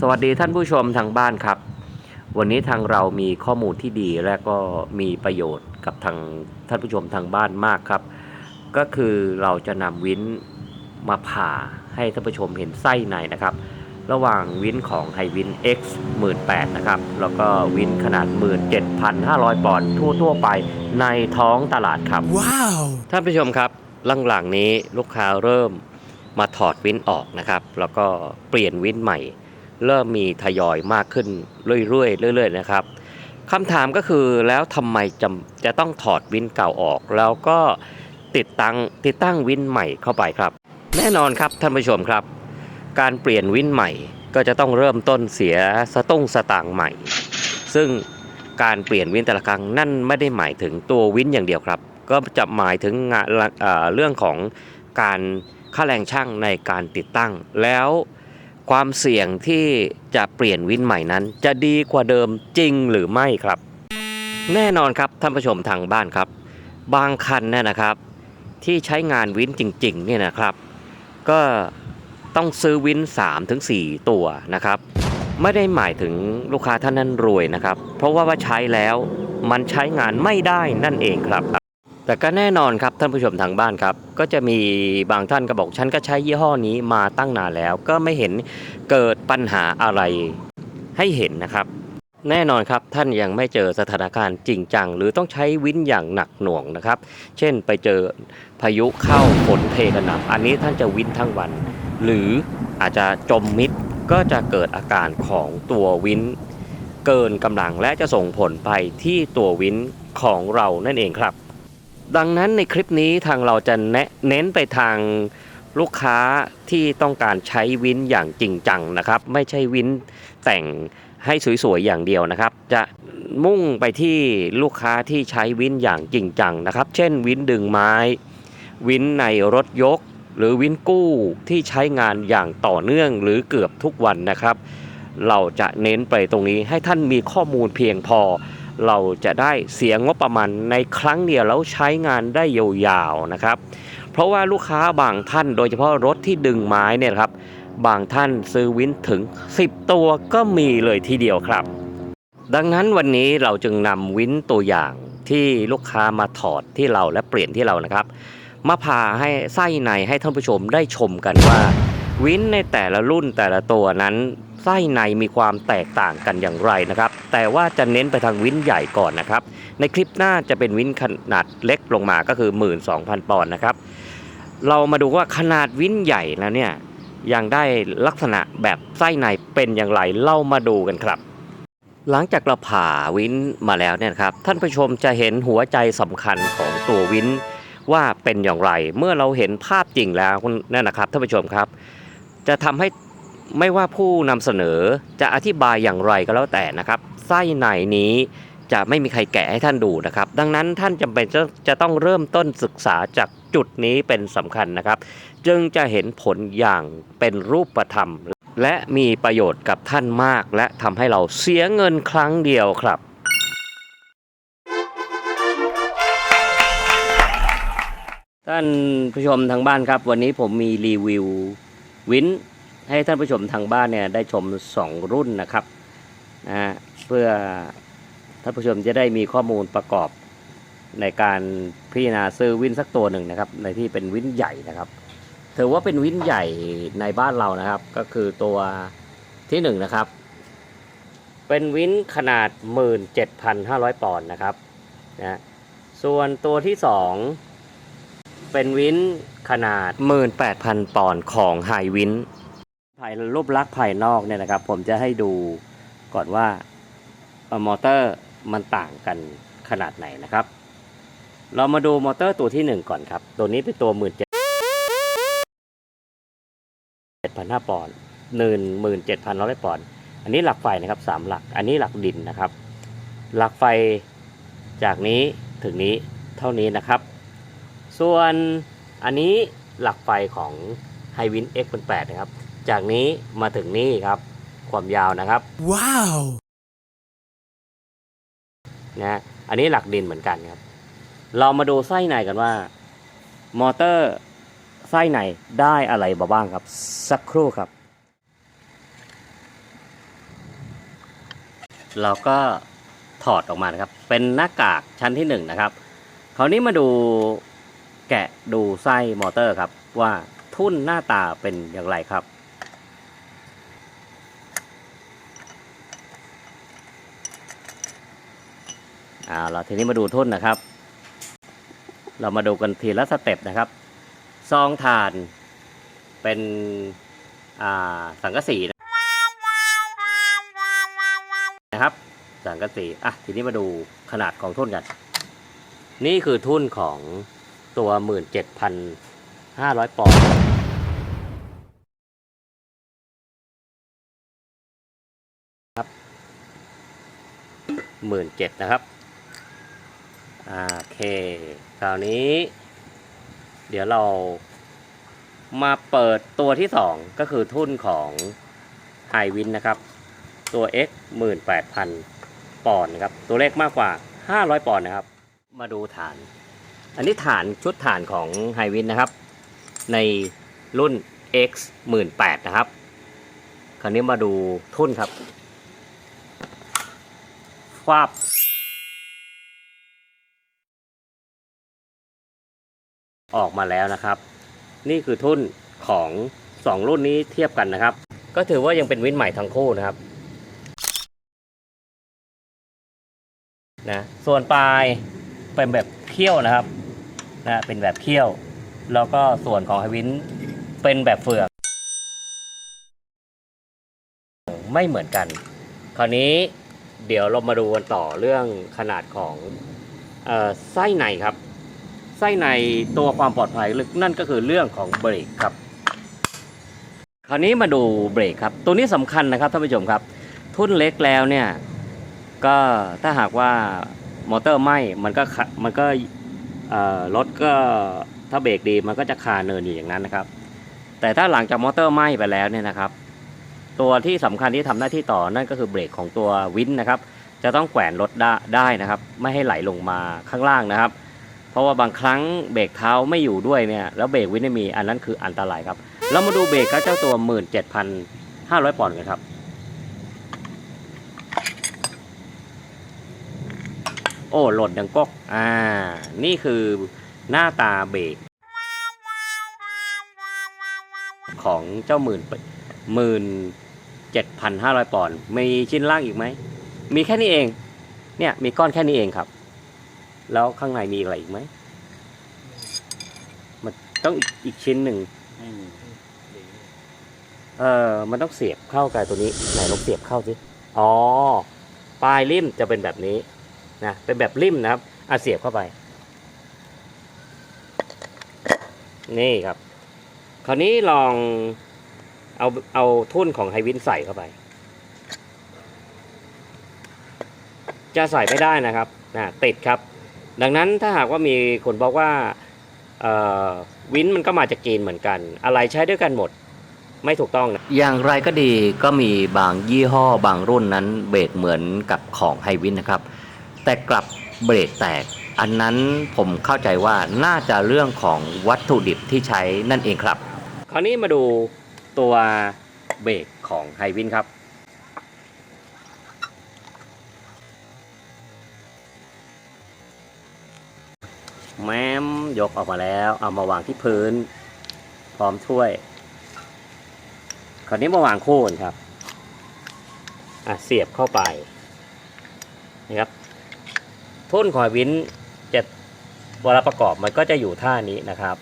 สวัสดีท่านผู้ชมทางบ้านครับ วันนี้ทางเรามีข้อมูลที่ดีและก็มีประโยชน์กับทางท่านผู้ชมทางบ้านมากครับ ก็คือเราจะนำวินมาผ่าให้ท่านผู้ชมเห็นไส้ในนะครับ ระหว่างวินของไฮวิน X 18นะครับ แล้วก็วินขนาด 17,500 ปอนด์ทั่ว ๆ ไปในท้องตลาดครับ Wow! ท่านผู้ชมครับหลังๆนี้ลูกค้าเริ่มมาถอดวินออกนะครับ แล้วก็เปลี่ยนวินใหม่ เริ่มมีทยอยมากขึ้นเรื่อยๆเรื่อยๆนะครับคำถามก็คือแล้วทำไมจะจะต้องถอดวินเก่าออก แล้วก็ติดตั้งติดตั้งวินใหม่เข้าไปครับ แน่นอนครับท่านผู้ชมครับ การเปลี่ยนวินใหม่ก็จะต้องเริ่มต้นเสียสตุ้งสตางค์ใหม่ ซึ่งการเปลี่ยนวินแต่ละครั้งนั่นไม่ได้หมายถึงตัววินอย่างเดียวครับ ก็จะหมายถึงงานเอ่อเรื่องของการค่าแรงช่างในการติดตั้ง แล้ว ความเสี่ยงที่จะเปลี่ยนวินใหม่นั้น จะดีกว่าเดิมจริงหรือไม่ครับ แน่นอนครับท่านผู้ชมทางบ้านครับ บางคันเนี่ยนะครับ ที่ใช้งานวินจริงๆเนี่ยนะครับ ก็ต้องซื้อวิน3-4ถึงตัวนะครับไม่ได้หมายถึงลูกค้าท่านนั้นรวยนะครับ เพราะว่าว่าใช้แล้วมันใช้งานไม่ได้นั่นเองครับ แต่ก็แน่นอนครับท่านผู้ชมทางบ้านครับ ก็จะมีบางท่านก็บอกฉันก็ใช้ยี่ห้อนี้มาตั้งนานแล้ว ก็ไม่เห็นเกิดปัญหาอะไรให้เห็นนะครับ แน่นอนครับท่านยังไม่เจอสถานการณ์จริงจัง หรือต้องใช้วินอย่างหนักหน่วงนะครับ เช่นไปเจอพายุเข้าฝนเทกระหน่ำอันนี้ท่านจะวินทั้งวัน หรืออาจจะจมมิดก็จะเกิดอาการของตัววินเกินกำลังและจะส่งผลไปที่ตัววินของเรานั่นเองครับ ดังนั้นในคลิปนี้ทางเราจะเน้นไปทางลูกค้าที่ต้องการใช้วินอย่างจริงจังนะครับ ไม่ใช่วินแต่งให้สวยๆอย่างเดียวนะครับ จะมุ่งไปที่ลูกค้าที่ใช้วินอย่างจริงจังนะครับ เช่นวินดึงไม้ วินในรถยก หรือวินกู้ที่ใช้งานอย่างต่อเนื่องหรือเกือบทุกวันนะครับ เราจะเน้นไปตรงนี้ให้ท่านมีข้อมูลเพียงพอ เราจะได้เสียงบประมาณในครั้งเดียวแล้วใช้งานได้ยาวๆนะครับ เพราะว่าลูกค้าบางท่านโดยเฉพาะรถที่ดึงไม้เนี่ยครับ บางท่านซื้อวินถึง 10 ตัวก็มีเลยทีเดียวครับ ดังนั้นวันนี้เราจึงนำวินตัวอย่างที่ลูกค้ามาถอดที่เราและเปลี่ยนที่เรานะครับ มาพาให้ไส้ในให้ท่านผู้ชมได้ชมกันว่า วินในแต่ละรุ่นแต่ละตัวนั้น ไส้ในมีความแตกต่างกันอย่างไรนะครับ แต่ว่าจะเน้นไปทางวินใหญ่ก่อนนะครับ ในคลิปหน้าจะเป็นวินขนาดเล็กลงมาก็คือ 12,000 ปอนด์นะครับ เรามาดูว่าขนาดวินใหญ่แล้วเนี่ยยังได้ลักษณะแบบไส้ในเป็นอย่างไรเล่ามาดูกันครับ หลังจากเราผ่าวินมาแล้วเนี่ยครับท่านผู้ชมจะเห็นหัวใจสำคัญของตัววินว่าเป็นอย่างไร เมื่อเราเห็นภาพจริงแล้วนั่นนะครับท่านผู้ชมครับ จะทำให้ ไม่ว่าผู้นำเสนอจะอธิบายอย่างไรก็แล้วแต่นะครับ ไส้ในนี้จะไม่มีใครแกะให้ท่านดูนะครับ ดังนั้นท่านจำเป็นจะจะต้องเริ่มต้นศึกษาจากจุดนี้เป็นสำคัญนะครับ จึงจะเห็นผลอย่างเป็นรูปธรรม และมีประโยชน์กับท่านมาก และทำให้เราเสียเงินครั้งเดียวครับท่านผู้ชมทางบ้านครับ วันนี้ผมมีรีวิววิน ให้ท่านผู้ชมทางบ้านเนี่ยได้ชม 2 รุ่นนะครับนะเพื่อท่านผู้ชมจะได้มีข้อมูลประกอบในการพิจารณาซื้อวินสักตัวหนึ่งนะครับ ในที่เป็นวินใหญ่นะครับถือว่าเป็นวินใหญ่ในบ้านเรานะครับ ก็คือตัวที่หนึ่งนะครับ เป็นวินขนาด 17,500 ปอนด์นะครับนะส่วนตัวที่สองเป็นวินขนาด 18,000 ปอนด์ของไฮวิน ภายรูปลักษณ์ภายนอกเนี่ยนะครับ ผมจะให้ดูก่อนว่ามอเตอร์มันต่างกันขนาดไหนนะครับ เรามาดูมอเตอร์ตัวที่ 1 ก่อนครับ ตัวนี้เป็นตัว17,500ปอนด์17,100ปอนด์อันนี้หลักไฟนะครับ3หลัก อันนี้หลักดินนะครับ หลักไฟจากนี้ถึงนี้เท่านี้นะครับ ส่วนอันนี้หลักไฟของ h i w i n X 8นะครับ จากนี้มาถึงนี่ครับ ความยาวนะครับ Wow! นะอันนี้หลักดินเหมือนกันครับ เรามาดูไส้ในกันว่า มอเตอร์ไส้ในได้อะไรมาบ้างครับ สักครู่ครับ เราก็ถอดออกมานะครับ เป็นหน้ากากชั้นที่หนึ่งนะครับคราวนี้มาดูแกะดูไส้มอเตอร์ครับ ว่าทุ่นหน้าตาเป็นอย่างไรครับ อ่าเราทีนี้มาดูทุ่นนะครับ เรามาดูกันทีละสเต็ปนะครับ ซองถ่านเป็นอ่าสังกะสีนะครับ สังกะสีอะทีนี้มาดูขนาดของทุ่นกัน นี่คือทุ่นของตัว 17,500 ปอนด์ครับ17,000นะครับ โอเค คราวนี้ เดี๋ยวเรามาเปิดตัวที่ 2 ก็คือทุ่นของไฮวินนะครับ ตัว X 18,000 ปอนด์นะครับ ตัวเลขมากกว่า 500 ปอนด์นะครับ มาดูฐาน อันนี้ฐานชุดฐานของไฮวินนะครับ ในรุ่น X 18,000นะครับ คราวนี้มาดูทุ่นครับฟาบ ออกมาแล้วนะครับ นี่คือทุ่นของ 2 รุ่นนี้เทียบกันนะครับ ก็ถือว่ายังเป็นวินใหม่ทั้งคู่นะครับนะส่วนปลายเป็นแบบเขี้ยวนะครับนะเป็นแบบเขี้ยว แล้วก็ส่วนของไฮวินเป็นแบบเฟือกไม่เหมือนกัน คราวนี้เดี๋ยวเรามาดูกันต่อเรื่องขนาดของออไส้ในครับ ไส้ในตัวความปลอดภัยนั่นก็คือเรื่องของเบรกครับ คราวนี้มาดูเบรกครับ ตัวนี้สำคัญนะครับท่านผู้ชมครับ ทุ่นเล็กแล้วเนี่ยก็ถ้าหากว่ามอเตอร์ไหม้มันก็มันก็รถก็ถ้าเบรกดีมันก็จะคาเนินอยู่อย่างนั้นนะครับ แต่ถ้าหลังจากมอเตอร์ไหม้ไปแล้วเนี่ยนะครับ ตัวที่สำคัญที่ทำหน้าที่ต่อนั่นก็คือเบรกของตัววินนะครับ จะต้องแขวนรถได้นะครับ ไม่ให้ไหลลงมาข้างล่างนะครับ ราะว่าบางครั้งเบรกเท้าไม่อยู่ด้วยเนี่ยแล้วเบรกวินไม่มีอันนั้นคืออันตรายครับเรามาดูเบรกกับเจ้าตัว 17,500 ปอนด์กันครับโอ้หล่นดังก๊อกอ่า นี่คือหน้าตาเบรกของเจ้าหมื่นหมื่นเจ็ดพันห้าร้อยปอนด์มีชิ้นล่างอีกไหม มีแค่นี้เอง เนี่ย มีก้อนแค่นี้เองครับ แล้วข้างในมีอะไรอีกไหมมันต้องอีกอีกชิ้นหนึ่งไม่มีเออมันต้องเสียบเข้ากับตัวนี้ไหนลองเสียบเข้าสิอ๋อปลายริมจะเป็นแบบนี้นะเป็นแบบริมนะครับอะเสียบเข้าไป นี่ครับ คราวนี้ลองเอาเอาทุ่นของไฮวินใส่เข้าไป จะใส่ไม่ได้นะครับนะติดครับ ดังนั้นถ้าหากว่ามีคนบอกว่าเอ่อวินมันก็มาจากจีนเหมือนกัน อะไรใช้ด้วยกันหมดไม่ถูกต้องนะอย่างไรก็ดีก็มีบางยี่ห้อบางรุ่นนั้นเบรกเหมือนกับของไฮวินนะครับ แต่กลับเบรกแตก อันนั้นผมเข้าใจว่าน่าจะเรื่องของวัตถุดิบที่ใช้นั่นเองครับ คราวนี้มาดูตัวเบรกของไฮวินครับ แม้มยกออกมาแล้ว เอามาวางที่พื้น พร้อมถ้วย คราวนี้มาวางคู่กันครับอะเสียบเข้าไปนะครับทุ่นคอยวินจะเวลาประกอบมันก็จะอยู่ท่านี้นะครับ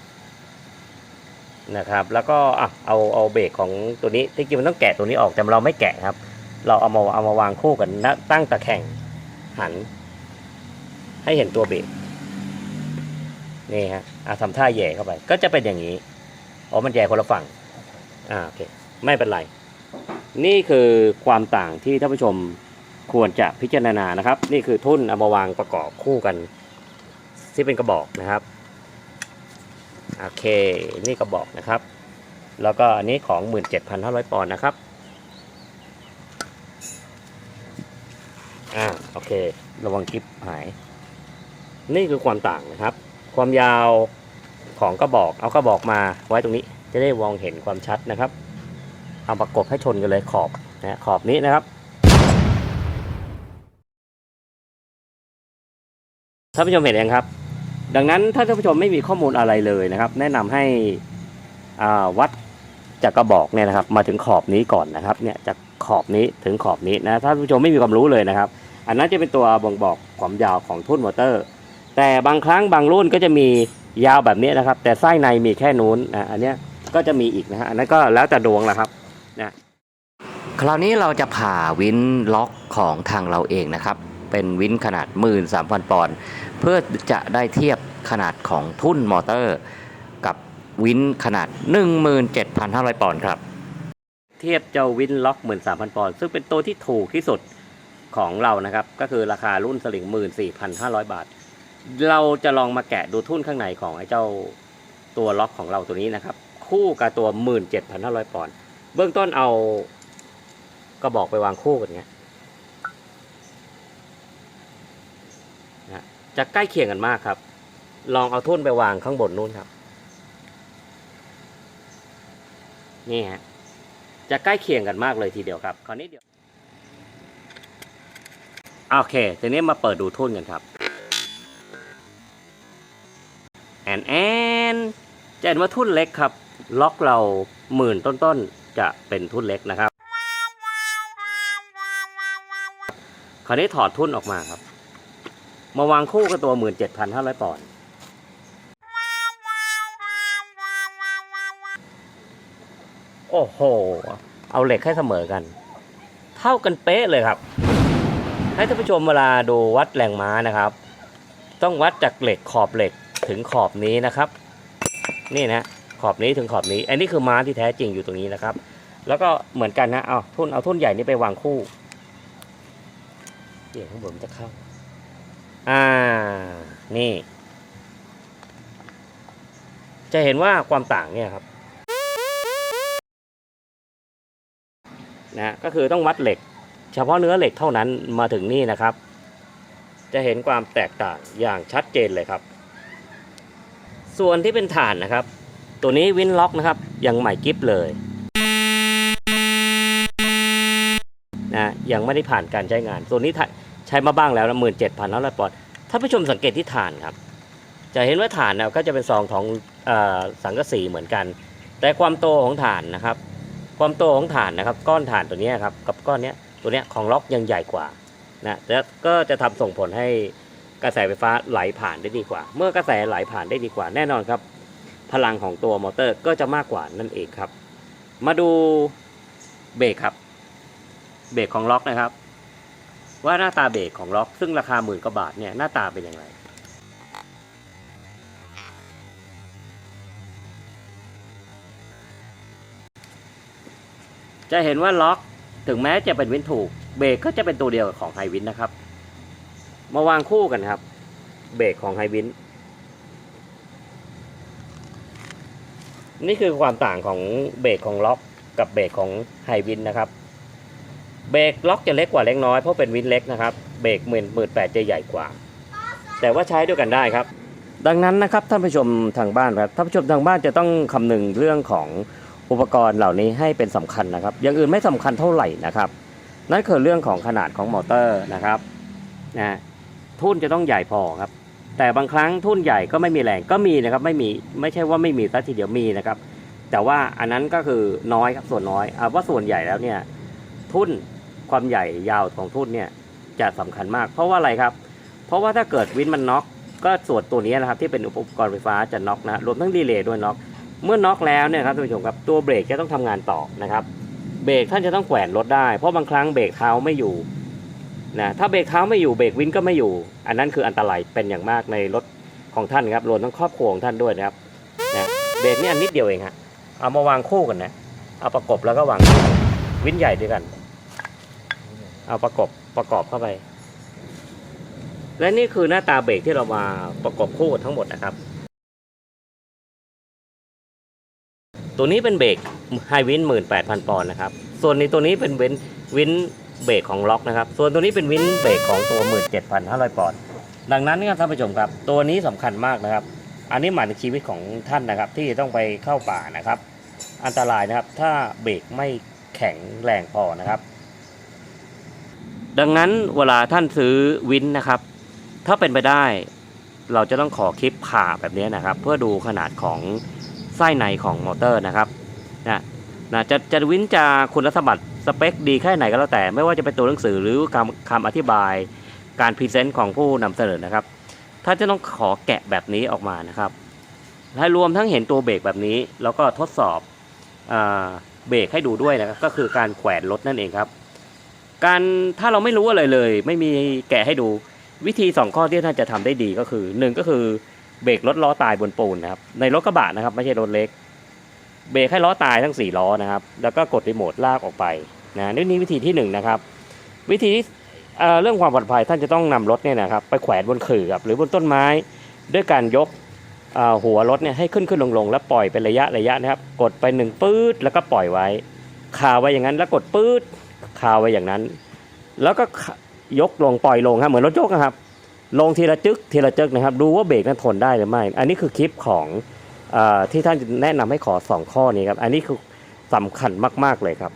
นะครับ แล้วก็อะเอาเอาเบรกของตัวนี้ที่จริงมันต้องแกะตัวนี้ออกแต่เราไม่แกะครับ เราเอามาเอามาวางคู่กันนะตั้งตะแข่งหัน ให้เห็นตัวเบรก นี่ฮะอะทำท่าแย่เข้าไป ก็จะเป็นอย่างนี้อ๋อมันแย่คนละฝั่งอ่าโอเคไม่เป็นไร นี่คือความต่างที่ท่านผู้ชมควรจะพิจารณานะครับ นี่คือทุ่นเอามาวางประกอบคู่กัน ที่เป็นกระบอกนะครับโอเคนี่กระบอกนะครับ แล้วก็อันนี้ของ 17,500 ปอนด์นะครับอ่าโอเค ระวังกิฟหาย นี่คือความต่างนะครับ ความยาวของกระบอก เอากระบอกมาไว้ตรงนี้จะได้มองเห็นความชัดนะครับ เอาประกบให้ชนกันเลยขอบนะขอบนี้นะครับ ท่านผู้ชมเห็นเองครับ ดังนั้นถ้าท่านผู้ชมไม่มีข้อมูลอะไรเลยนะครับ แนะนำให้วัดจากกระบอกเนี่ยนะครับ มาถึงขอบนี้ก่อนนะครับ เนี่ยจากขอบนี้ถึงขอบนี้นะถ้าท่านผู้ชมไม่มีความรู้เลยนะครับ อันนั้นจะเป็นตัวบ่งบอกความยาวของทุ่นมอเตอร์ แต่บางครั้งบางรุ่นก็จะมียาวแบบนี้นะครับ แต่ไส้ในมีแค่นู้นนะอันเนี้ยก็จะมีอีกนะฮะอันนั้นก็แล้วแต่ดวงแหละครับนะคราวนี้เราจะผ่าวินล็อกของทางเราเองนะครับ เป็นวินขนาด 13,000 ปอนด์เพื่อจะได้เทียบขนาดของทุ่นมอเตอร์ กับวินขนาด 17,500 ปอนด์ครับ เทียบเจ้าวินล็อก 13,000 ปอนด์ซึ่งเป็นตัวที่ถูกที่สุดของเรานะครับ ก็คือราคารุ่นสลิง 14,500 บาท เราจะลองมาแกะดูทุ่นข้างในของไอ้เจ้าตัวล็อกของเราตัวนี้นะครับ คู่กับตัว 17,500 ปอนด์เบื้องต้นเอากระบอกไปวางคู่กันเงี้ยนะจะใกล้เคียงกันมากครับ ลองเอาทุ่นไปวางข้างบนนู้นครับ นี่ฮะจะใกล้เคียงกันมากเลยทีเดียวครับคราวนี้เดี๋ยวโอเคทีนี้มาเปิดดูทุ่นกันครับ แอนแอนจะเห็นว่าทุ่นเล็กครับ ล็อกเราหมื่นต้นๆจะเป็นทุ่นเล็กนะครับ คราวนี้ถอดทุ่นออกมาครับ มาวางคู่กับตัว 17,500ปอนด์โอ้โห เอาเหล็กให้เสมอกัน เท่ากันเป๊ะเลยครับ ให้ท่านผู้ชมเวลาดูวัดแรงม้านะครับ ต้องวัดจากเหล็กขอบเหล็ก ถึงขอบนี้นะครับ นี่นะขอบนี้ถึงขอบนี้ อันนี้คือม้าที่แท้จริงอยู่ตรงนี้นะครับ แล้วก็เหมือนกันนะเอาทุ่นเอาทุ่นใหญ่นี้ไปวางคู่เดี๋ยวข้างบนมันจะเข้า อ่า นี่ จะเห็นว่าความต่างเนี่ยครับนะก็คือต้องวัดเหล็ก เฉพาะเนื้อเหล็กเท่านั้นมาถึงนี่นะครับ จะเห็นความแตกต่างอย่างชัดเจนเลยครับ ส่วนที่เป็นฐานนะครับ ตัวนี้วินล็อกนะครับยังใหม่กิฟเลยนะยังไม่ได้ผ่านการใช้งาน ตัวนี้ใช้มาบ้างแล้วนะหมื่นเจ็ดพันห้าร้อยปอนด์ถ้าผู้ชมสังเกตที่ฐานครับ จะเห็นว่าฐานเนี่ยก็จะเป็นซองของอสังกะสีเหมือนกัน แต่ความโตของฐานนะครับ ความโตของฐานนะครับ ก้อนฐานตัวนี้ครับกับก้อนเนี้ยตัวเนี้ยของล็อกยังใหญ่กว่านะแล้วก็จะทำส่งผลให้ กระแสไฟฟ้าไหลผ่านได้ดีกว่า เมื่อกระแสไหลผ่านได้ดีกว่าแน่นอนครับ พลังของตัวมอเตอร์ก็จะมากกว่านั่นเองครับ มาดูเบรกครับ เบรกของล็อกนะครับ ว่าหน้าตาเบรกของล็อก ซึ่งราคาหมื่นกว่าบาทเนี่ยหน้าตาเป็นอย่างไรจะเห็นว่าล็อกถึงแม้จะเป็นวินถูก เบรกก็จะเป็นตัวเดียวกับของไฮวินนะครับ มาวางคู่กันครับ เบรกของไฮวินนี่คือความต่างของเบรกของล็อกกับเบรกของไฮวินนะครับ เบรกล็อกจะเล็กกว่าเล็กน้อยเพราะเป็นวินเล็กนะครับ เบรกหมื่นหมื่นแปดจะใหญ่กว่า แต่ว่าใช้ด้วยกันได้ครับ ดังนั้นนะครับท่านผู้ชมทางบ้านครับท่านผู้ชมทางบ้านจะต้องคำนึงเรื่องของอุปกรณ์เหล่านี้ให้เป็นสำคัญนะครับ อย่างอื่นไม่สำคัญเท่าไหร่นะครับ นั่นคือเรื่องของขนาดของมอเตอร์นะครับนะ ทุ่นจะต้องใหญ่พอครับ แต่บางครั้งทุ่นใหญ่ก็ไม่มีแรงก็มีนะครับไม่มีไม่ใช่ว่าไม่มีซะทีเดียวมีนะครับ แต่ว่าอันนั้นก็คือน้อยครับส่วนน้อยเอาว่าส่วนใหญ่แล้วเนี่ยทุ่นความใหญ่ยาวของทุ่นเนี่ยจะสำคัญมาก เพราะว่าอะไรครับ เพราะว่าถ้าเกิดวินมันน็อกก็ส่วนตัวนี้นะครับที่เป็นอุปกรณ์ไฟฟ้าจะน็อกนะรวมทั้งรีเลย์ด้วยน็อกเมื่อน็อกแล้วเนี่ยครับท่านผู้ชมครับตัวเบรกจะต้องทำงานต่อนะครับเบรกท่านจะต้องแขวนรถได้เพราะบางครั้งเบรกเท้าไม่อยู่ นะถ้าเบรกเท้าไม่อยู่เบรกวินก็ไม่อยู่ อันนั้นคืออันตรายเป็นอย่างมากในรถของท่านครับรวมทั้งครอบครัวของท่านด้วยนะครับนะเบรกนี่อันนิดเดียวเองฮะเอามาวางคู่กันนะเอาประกบแล้วก็วางวินใหญ่ด้วยกัน เอาประกบประกอบเข้าไป และนี่คือหน้าตาเบรกที่เรามาประกบคู่กันทั้งหมดนะครับ ตัวนี้เป็นเบรกไฮวินหมื่นแปดพันปอนด์นะครับ ส่วนในตัวนี้เป็นเวนวิน เบรกของล็อกนะครับ ส่วนตัวนี้เป็นวินเบรกของตัวหมื่นเจ็ดพันห้าร้อยปอนด์ดังนั้นเนี่ยท่านผู้ชมครับ ตัวนี้สำคัญมากนะครับ อันนี้หมายถึงชีวิตของท่านนะครับ ที่ต้องไปเข้าป่านะครับ อันตรายนะครับ ถ้าเบรกไม่แข็งแรงพอนะครับ ดังนั้นเวลาท่านซื้อวินนะครับ ถ้าเป็นไปได้ เราจะต้องขอคลิปผ่าแบบนี้นะครับ เพื่อดูขนาดของไส้ในของมอเตอร์นะครับนะ นะจะจะวินจะคุณสมบัติสเปคดีแค่ไหนก็แล้วแต่ ไม่ว่าจะเป็นตัวหนังสือหรือคำคำอธิบายการพรีเซนต์ของผู้นำเสนอนะครับ ถ้าจะต้องขอแกะแบบนี้ออกมานะครับและรวมทั้งเห็นตัวเบรกแบบนี้ แล้วก็ทดสอบเบรกให้ดูด้วยนะครับ ก็คือการแขวนรถนั่นเองครับ การถ้าเราไม่รู้อะไรเลย ไม่มีแกะให้ดูวิธีสองข้อที่ท่านจะทำได้ดีก็คือหนึ่งก็คือเบรกรถล้อตายบนปูนนะครับในรถกระบะนะครับ ไม่ใช่รถเล็ก เบรกให้ล้อตายทั้งสี่ล้อนะครับ แล้วก็กดรีโมทลากออกไปนะนี่นี่วิธีที่หนึ่งนะครับ วิธีที่เเรื่องความปลอดภัยท่านจะต้องนำรถเนี่ยนะครับไปแขวนบนขื่อครับหรือบนต้นไม้ ด้วยการยกหัวรถเนี่ยให้ขึ้นขึ้นลงลงแล้วปล่อยเป็นระยะระยะนะครับ กดไปหนึ่งปื๊ดแล้วก็ปล่อยไว้คาไว้อย่างนั้น แล้วกดปื๊ดคาไว้อย่างนั้น แล้วก็ยกลงปล่อยลงครับเหมือนรถยกนะครับ ลงทีละจึกทีละจึกนะครับ ดูว่าเบรกนั้นทนได้หรือไม่ อันนี้คือคลิปของ ที่ท่านแนะนำให้ขอสองข้อนี้ครับ อันนี้คือสำคัญมากๆเลยครับ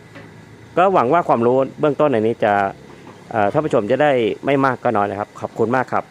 ก็หวังว่าความรู้เบื้องต้นในนี้จะท่านผู้ชมจะได้ไม่มากก็น้อยนะครับ ขอบคุณมากครับ